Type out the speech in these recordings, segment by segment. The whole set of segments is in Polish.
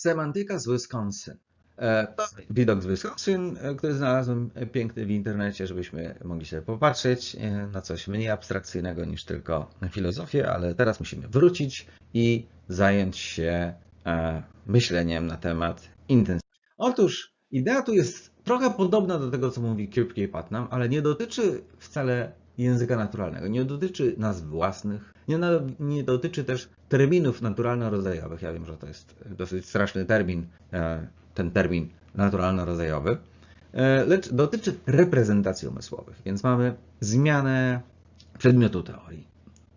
Semantyka z Wisconsin. E, To widok z Wisconsin, e, który znalazłem e, piękny w internecie, żebyśmy mogli sobie popatrzeć na coś mniej abstrakcyjnego niż tylko filozofię, ale teraz musimy wrócić i zająć się myśleniem na temat intensywności. Otóż idea tu jest trochę podobna do tego, co mówi Kirk K. Putnam, ale nie dotyczy wcale języka naturalnego, nie dotyczy nazw własnych, nie, na, nie dotyczy też terminów naturalno-rodzajowych. Ja wiem, że to jest dosyć straszny termin, e, ten termin naturalno-rodzajowy, e, lecz dotyczy reprezentacji umysłowych, więc mamy zmianę przedmiotu teorii.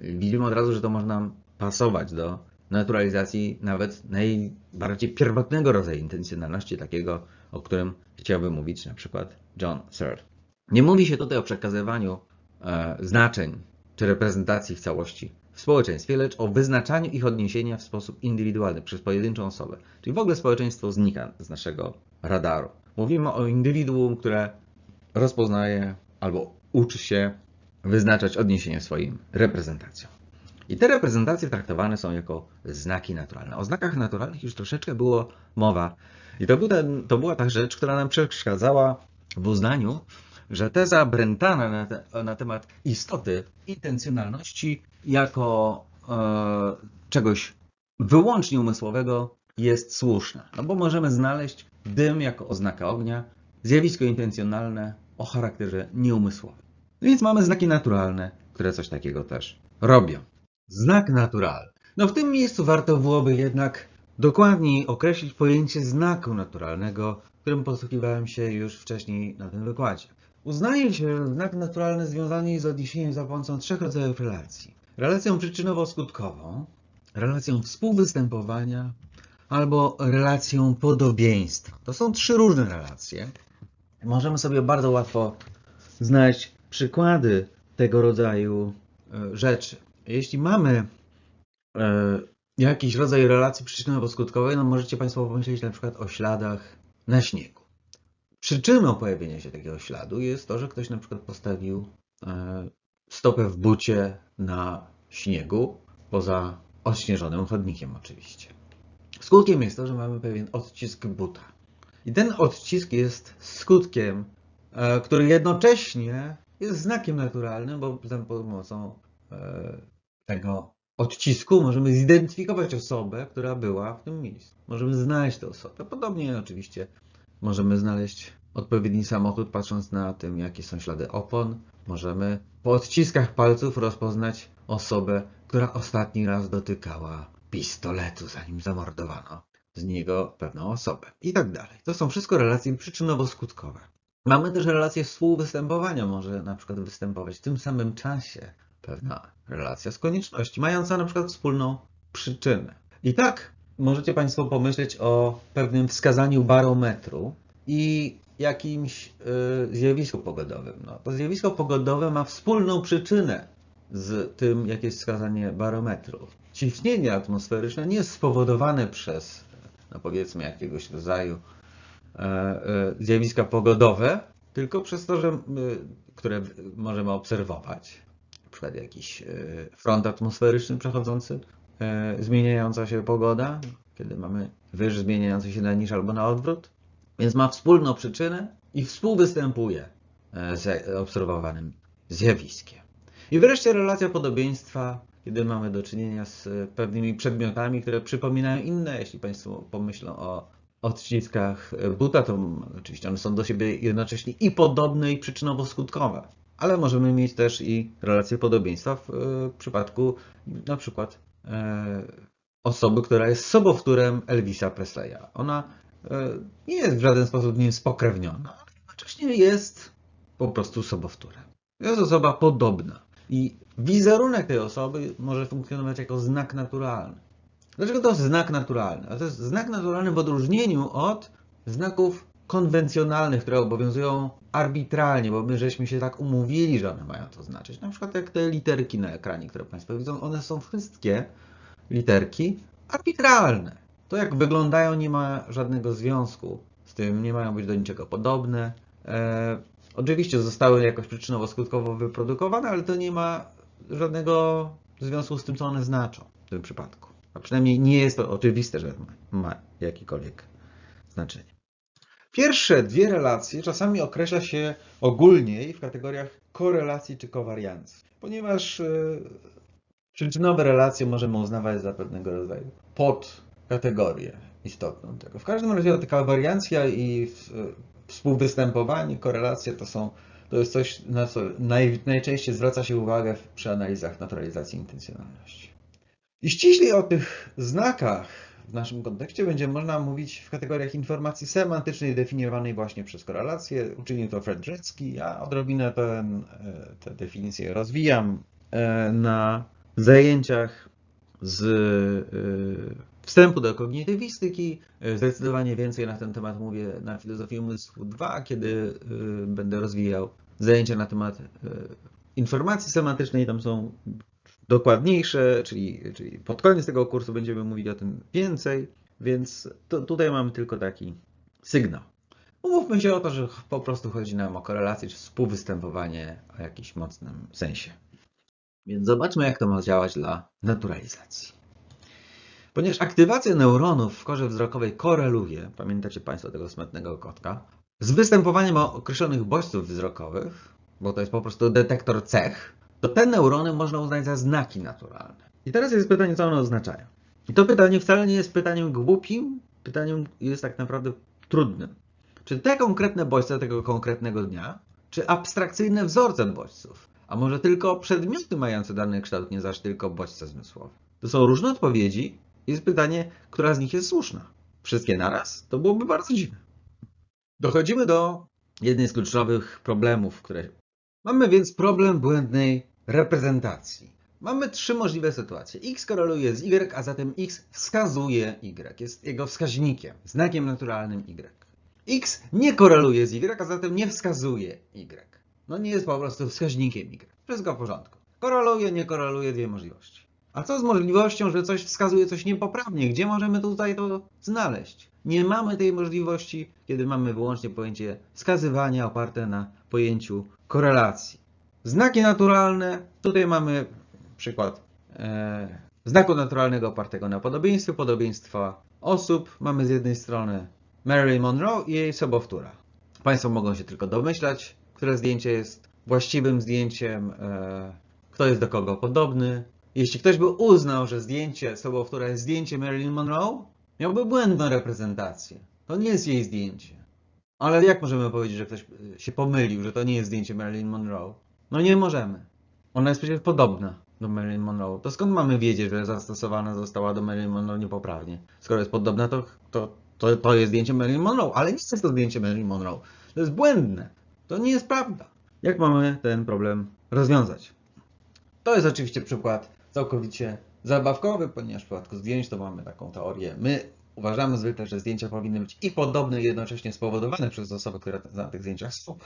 Widzimy od razu, że to można pasować do naturalizacji nawet najbardziej pierwotnego rodzaju intencjonalności, takiego, o którym chciałby mówić na przykład John Searle. Nie mówi się tutaj o przekazywaniu znaczeń czy reprezentacji w całości w społeczeństwie, lecz o wyznaczaniu ich odniesienia w sposób indywidualny przez pojedynczą osobę. Czyli w ogóle społeczeństwo znika z naszego radaru. Mówimy o indywiduum, które rozpoznaje albo uczy się wyznaczać odniesienie swoim reprezentacjom. I te reprezentacje traktowane są jako znaki naturalne. O znakach naturalnych już troszeczkę było mowa. I to, był ten, to była ta rzecz, która nam przeszkadzała w uznaniu, że teza Brentana na, te, na temat istoty intencjonalności jako e, czegoś wyłącznie umysłowego jest słuszna. No bo możemy znaleźć dym jako oznaka ognia, zjawisko intencjonalne o charakterze nieumysłowym. Więc mamy znaki naturalne, które coś takiego też robią. Znak naturalny. No w tym miejscu warto byłoby jednak dokładniej określić pojęcie znaku naturalnego, którym posługiwałem się już wcześniej na tym wykładzie. Uznaje się, znak naturalny związany jest z odniesieniem za pomocą trzech rodzajów relacji. Relacją przyczynowo-skutkową, relacją współwystępowania albo relacją podobieństwa. To są trzy różne relacje. Możemy sobie bardzo łatwo znaleźć przykłady tego rodzaju e, rzeczy. Jeśli mamy e, jakiś rodzaj relacji przyczynowo-skutkowej, no możecie Państwo pomyśleć na przykład o śladach na śniegu. Przyczyną pojawienia się takiego śladu jest to, że ktoś na przykład postawił e, stopę w bucie na śniegu, poza odśnieżonym chodnikiem oczywiście. Skutkiem jest to, że mamy pewien odcisk buta. I ten odcisk jest skutkiem, e, który jednocześnie jest znakiem naturalnym, bo za pomocą e, tego odcisku możemy zidentyfikować osobę, która była w tym miejscu. Możemy znaleźć tę osobę. Podobnie oczywiście możemy znaleźć odpowiedni samochód, patrząc na tym, jakie są ślady opon. Możemy po odciskach palców rozpoznać osobę, która ostatni raz dotykała pistoletu, zanim zamordowano z niego pewną osobę. I tak dalej. To są wszystko relacje przyczynowo-skutkowe. Mamy też relacje współwystępowania. Może na przykład występować w tym samym czasie pewna relacja z konieczności, mająca na przykład wspólną przyczynę. I tak możecie Państwo pomyśleć o pewnym wskazaniu barometru i jakimś y, zjawisku pogodowym. No, to zjawisko pogodowe ma wspólną przyczynę z tym, jakie jest wskazanie barometru. Ciśnienie atmosferyczne nie jest spowodowane przez, no powiedzmy, jakiegoś rodzaju e, e, zjawiska pogodowe, tylko przez to, że, y, które możemy obserwować, na przykład jakiś y, front atmosferyczny przechodzący, e, zmieniająca się pogoda, kiedy mamy wyż zmieniający się na niż albo na odwrót, więc ma wspólną przyczynę i współwystępuje e, z obserwowanym zjawiskiem. I wreszcie relacja podobieństwa, kiedy mamy do czynienia z e, pewnymi przedmiotami, które przypominają inne. Jeśli Państwo pomyślą o odciskach e, buta, to oczywiście one są do siebie jednocześnie i podobne, i przyczynowo-skutkowe. Ale możemy mieć też i relację podobieństwa w przypadku na przykład osoby, która jest sobowtórem Elvisa Presleya. Ona nie jest w żaden sposób nim spokrewniona, ale jednocześnie jest po prostu sobowtórem. Jest osoba podobna. I wizerunek tej osoby może funkcjonować jako znak naturalny. Dlaczego to jest znak naturalny? To jest znak naturalny w odróżnieniu od znaków konwencjonalnych, które obowiązują arbitralnie, bo my żeśmy się tak umówili, że one mają to znaczyć. Na przykład jak te literki na ekranie, które Państwo widzą, one są wszystkie literki arbitralne. To jak wyglądają nie ma żadnego związku z tym, nie mają być do niczego podobne. E, oczywiście zostały jakoś przyczynowo-skutkowo wyprodukowane, ale to nie ma żadnego związku z tym, co one znaczą w tym przypadku. A przynajmniej nie jest to oczywiste, że ma, ma jakiekolwiek znaczenie. Pierwsze dwie relacje czasami określa się ogólniej w kategoriach korelacji czy kowariancji, ponieważ y, przyczynowe relacje możemy uznawać za pewnego rodzaju podkategorię istotną tego. W każdym razie ta kowariancja i współwystępowanie, korelacje to są to jest coś, na co naj, najczęściej zwraca się uwagę przy analizach naturalizacji intencjonalności. I ściślej o tych znakach w naszym kontekście będzie można mówić w kategoriach informacji semantycznej definiowanej właśnie przez korelację. Uczynił to Fred Drecki. Ja odrobinę ten, e, tę definicję rozwijam e, na zajęciach z e, wstępu do kognitywistyki. E, Zdecydowanie więcej na ten temat mówię na filozofii umysłu 2, kiedy e, będę rozwijał zajęcia na temat e, informacji semantycznej. Tam są dokładniejsze, czyli, czyli pod koniec tego kursu będziemy mówić o tym więcej, więc to, tutaj mamy tylko taki sygnał. Umówmy się o to, że po prostu chodzi nam o korelację czy współwystępowanie o jakimś mocnym sensie. Więc zobaczmy, jak to ma działać dla naturalizacji. Ponieważ aktywacja neuronów w korze wzrokowej koreluje, pamiętacie Państwo tego smętnego kotka, z występowaniem określonych bodźców wzrokowych, bo to jest po prostu detektor cech, to te neurony można uznać za znaki naturalne. I teraz jest pytanie, co one oznaczają. I to pytanie wcale nie jest pytaniem głupim, pytaniem jest tak naprawdę trudnym. Czy te konkretne bodźce tego konkretnego dnia, czy abstrakcyjne wzorce bodźców, a może tylko przedmioty mające dany kształt, nie zaś tylko bodźce zmysłowe? To są różne odpowiedzi. Jest pytanie, która z nich jest słuszna. Wszystkie naraz? To byłoby bardzo dziwne. Dochodzimy do jednej z kluczowych problemów, które Mamy więc problem błędnej reprezentacji. Mamy trzy możliwe sytuacje. X koreluje z Y, a zatem X wskazuje Y. Jest jego wskaźnikiem, znakiem naturalnym Y. X nie koreluje z Y, a zatem nie wskazuje Y. No nie jest po prostu wskaźnikiem Y. Wszystko w porządku. Koreluje, nie koreluje, dwie możliwości. A co z możliwością, że coś wskazuje coś niepoprawnie? Gdzie możemy tutaj to znaleźć? Nie mamy tej możliwości, kiedy mamy wyłącznie pojęcie wskazywania oparte na pojęciu korelacji. Znaki naturalne, tutaj mamy przykład e, znaku naturalnego opartego na podobieństwie, podobieństwa osób. Mamy z jednej strony Marilyn Monroe i jej sobowtóra. Państwo mogą się tylko domyślać, które zdjęcie jest właściwym zdjęciem, e, kto jest do kogo podobny. Jeśli ktoś by uznał, że zdjęcie sobowtóra jest zdjęciem Marilyn Monroe, miałby błędną reprezentację. To nie jest jej zdjęcie. Ale jak możemy powiedzieć, że ktoś y, się pomylił, że to nie jest zdjęcie Marilyn Monroe? No nie możemy. Ona jest przecież podobna do Marilyn Monroe. To skąd mamy wiedzieć, że zastosowana została do Marilyn Monroe niepoprawnie? Skoro jest podobna, to, to, to, to jest zdjęcie Marilyn Monroe, ale nie jest to zdjęcie Marilyn Monroe. To jest błędne. To nie jest prawda. Jak mamy ten problem rozwiązać? To jest oczywiście przykład całkowicie zabawkowy, ponieważ w przypadku zdjęć to mamy taką teorię. My uważamy zwykle, że zdjęcia powinny być i podobne, i jednocześnie spowodowane przez osoby, które na tych zdjęciach są.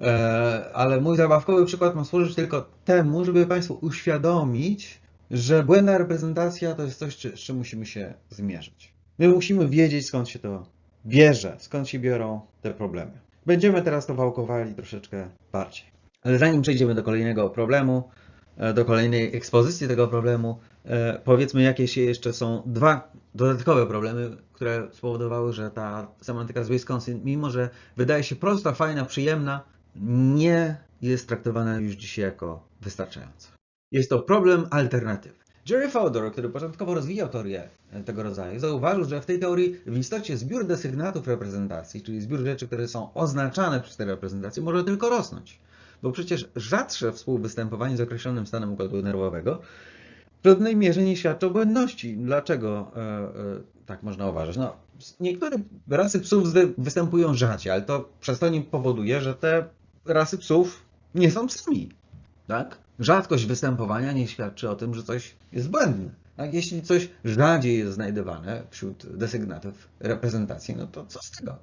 E, Ale mój zabawkowy przykład ma służyć tylko temu, żeby Państwu uświadomić, że błędna reprezentacja to jest coś, z czym musimy się zmierzyć. My musimy wiedzieć, skąd się to bierze, skąd się biorą te problemy. Będziemy teraz to wałkowali troszeczkę bardziej. Ale zanim przejdziemy do kolejnego problemu, do kolejnej ekspozycji tego problemu, e, powiedzmy, jakie jeszcze są dwa dodatkowe problemy, które spowodowały, że ta semantyka z Wisconsin, mimo że wydaje się prosta, fajna, przyjemna, nie jest traktowana już dzisiaj jako wystarczająca. Jest to problem alternatyw. Jerry Fodor, który początkowo rozwijał teorię e, tego rodzaju, zauważył, że w tej teorii w istocie zbiór desygnatów reprezentacji, czyli zbiór rzeczy, które są oznaczane przez te reprezentacje, może tylko rosnąć. Bo przecież rzadsze współwystępowanie z określonym stanem układu nerwowego w pewnej mierze nie świadczy o błędności. Dlaczego e, e, tak można uważać? No, niektóre rasy psów występują rzadziej, ale to przez to nie powoduje, że te rasy psów nie są psami. Tak? Rzadkość występowania nie świadczy o tym, że coś jest błędne. Tak? Jeśli coś rzadziej jest znajdowane wśród desygnatów reprezentacji, no to co z tego?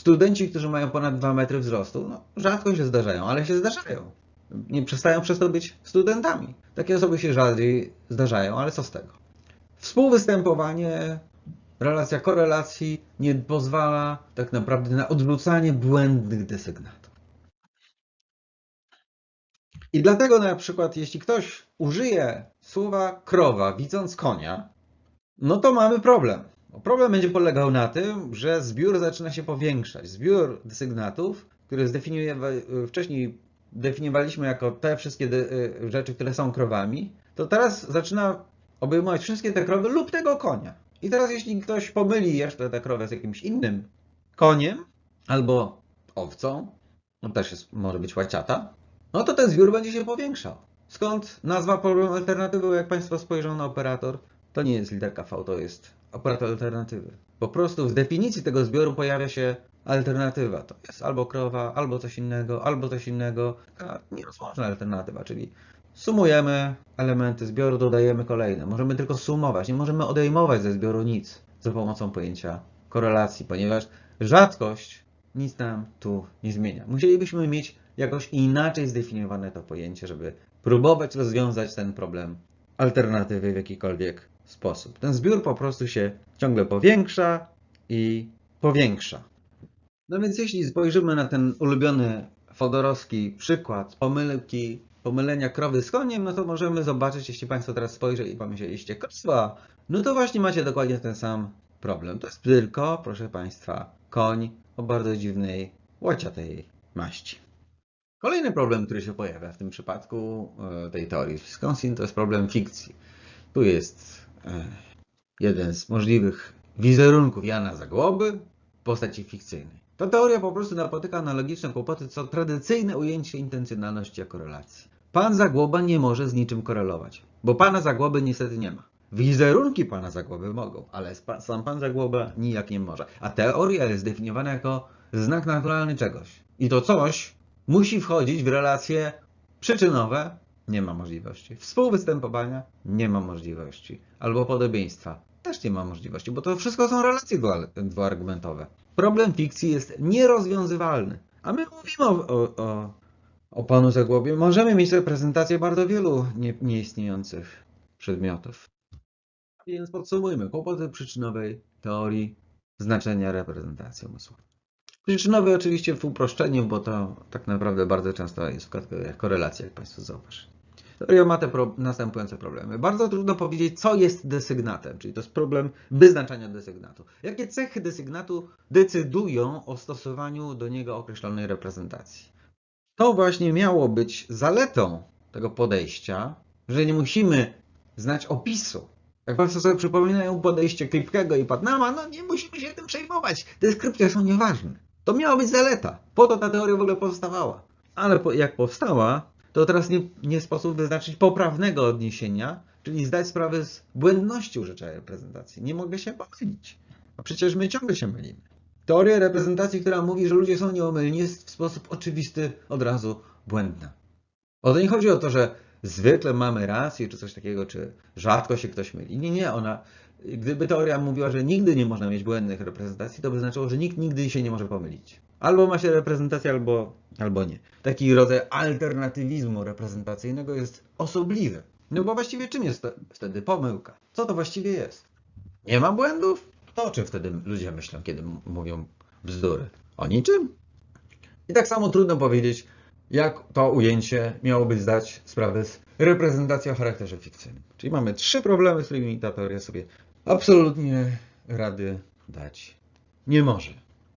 Studenci, którzy mają ponad 2 metry wzrostu, no, rzadko się zdarzają, ale się zdarzają. Nie przestają przez to być studentami. Takie osoby się rzadziej zdarzają, ale co z tego? Współwystępowanie, relacja korelacji nie pozwala tak naprawdę na odwrócanie błędnych desygnatów. I dlatego na przykład, jeśli ktoś użyje słowa krowa, widząc konia, no to mamy problem. Bo Problem będzie polegał na tym, że zbiór zaczyna się powiększać. Zbiór desygnatów, który zdefiniuje, wcześniej definiowaliśmy jako te wszystkie y, rzeczy, które są krowami, to teraz zaczyna obejmować wszystkie te krowy lub tego konia. I teraz jeśli ktoś pomyli jeszcze tę krowę z jakimś innym koniem albo owcą, no też jest, może być łaciata, no to ten zbiór będzie się powiększał. Skąd nazwa problemu alternatywy, jak Państwo spojrzą na operator, to nie jest literka V, to jest operator alternatywy. Po prostu w definicji tego zbioru pojawia się alternatywa. To jest albo krowa, albo coś innego, albo coś innego. Taka nierozłączna alternatywa, czyli sumujemy elementy zbioru, dodajemy kolejne. Możemy tylko sumować, nie możemy odejmować ze zbioru nic za pomocą pojęcia korelacji, ponieważ rzadkość nic nam tu nie zmienia. Musielibyśmy mieć jakoś inaczej zdefiniowane to pojęcie, żeby próbować rozwiązać ten problem alternatywy w jakikolwiek sposób. Ten zbiór po prostu się ciągle powiększa i powiększa. No więc jeśli spojrzymy na ten ulubiony Fodorowski przykład pomyłki, pomylenia krowy z koniem, no to możemy zobaczyć, jeśli Państwo teraz spojrzeli i pomyśleliście krowa, no to właśnie macie dokładnie ten sam problem. To jest tylko, proszę Państwa, koń o bardzo dziwnej, łaciatej maści. Kolejny problem, który się pojawia w tym przypadku e, tej teorii Wisconsin, to jest problem fikcji. Tu jest jeden z możliwych wizerunków Jana Zagłoby w postaci fikcyjnej. Ta teoria po prostu napotyka analogiczne kłopoty co tradycyjne ujęcie intencjonalności jako relacji. Pan Zagłoba nie może z niczym korelować, bo pana Zagłoby niestety nie ma. Wizerunki pana Zagłoby mogą, ale sam pan Zagłoba nijak nie może. A teoria jest definiowana jako znak naturalny czegoś. I to coś musi wchodzić w relacje przyczynowe, nie ma możliwości. Współwystępowania, nie ma możliwości. Albo podobieństwa, też nie ma możliwości, bo to wszystko są relacje dwu- dwuargumentowe. Problem fikcji jest nierozwiązywalny. A my mówimy o, o, o, o panu Zagłobie. Możemy mieć reprezentację bardzo wielu nie, nieistniejących przedmiotów. Więc podsumujmy. Kłopoty przyczynowej teorii znaczenia reprezentacji umysłowej. Przyczynowy oczywiście w uproszczeniu, bo to tak naprawdę bardzo często jest w korelacji, jak Państwo zauważyli. Teoria ma te pro, następujące problemy. Bardzo trudno powiedzieć, co jest desygnatem, czyli to jest problem wyznaczania desygnatu. Jakie cechy desygnatu decydują o stosowaniu do niego określonej reprezentacji? To właśnie miało być zaletą tego podejścia, że nie musimy znać opisu. Jak Państwo sobie przypominają podejście Kripkego i Putnama, no nie musimy się tym przejmować. Deskrypcje są nieważne. To miała być zaleta. Po to ta teoria w ogóle powstawała. Ale jak powstała, to teraz nie, nie sposób wyznaczyć poprawnego odniesienia, czyli zdać sprawę z błędności użyczenia reprezentacji. Nie mogę się pomylić. A przecież my ciągle się mylimy. Teoria reprezentacji, która mówi, że ludzie są nieomylni, jest w sposób oczywisty od razu błędna. O to nie chodzi o to, że zwykle mamy rację, czy coś takiego, czy rzadko się ktoś myli. Nie, nie, ona. Gdyby teoria mówiła, że nigdy nie można mieć błędnych reprezentacji, to by znaczyło, że nikt nigdy się nie może pomylić. Albo ma się reprezentację, albo, albo nie. Taki rodzaj alternatywizmu reprezentacyjnego jest osobliwy. No bo właściwie czym jest wtedy pomyłka? Co to właściwie jest? Nie ma błędów? To o czym wtedy ludzie myślą, kiedy mówią bzdury? O niczym? I tak samo trudno powiedzieć, jak to ujęcie miałoby zdać sprawę z reprezentacją o charakterze fikcyjnym. Czyli mamy trzy problemy, z którymi ta teoria sobie absolutnie rady dać nie może.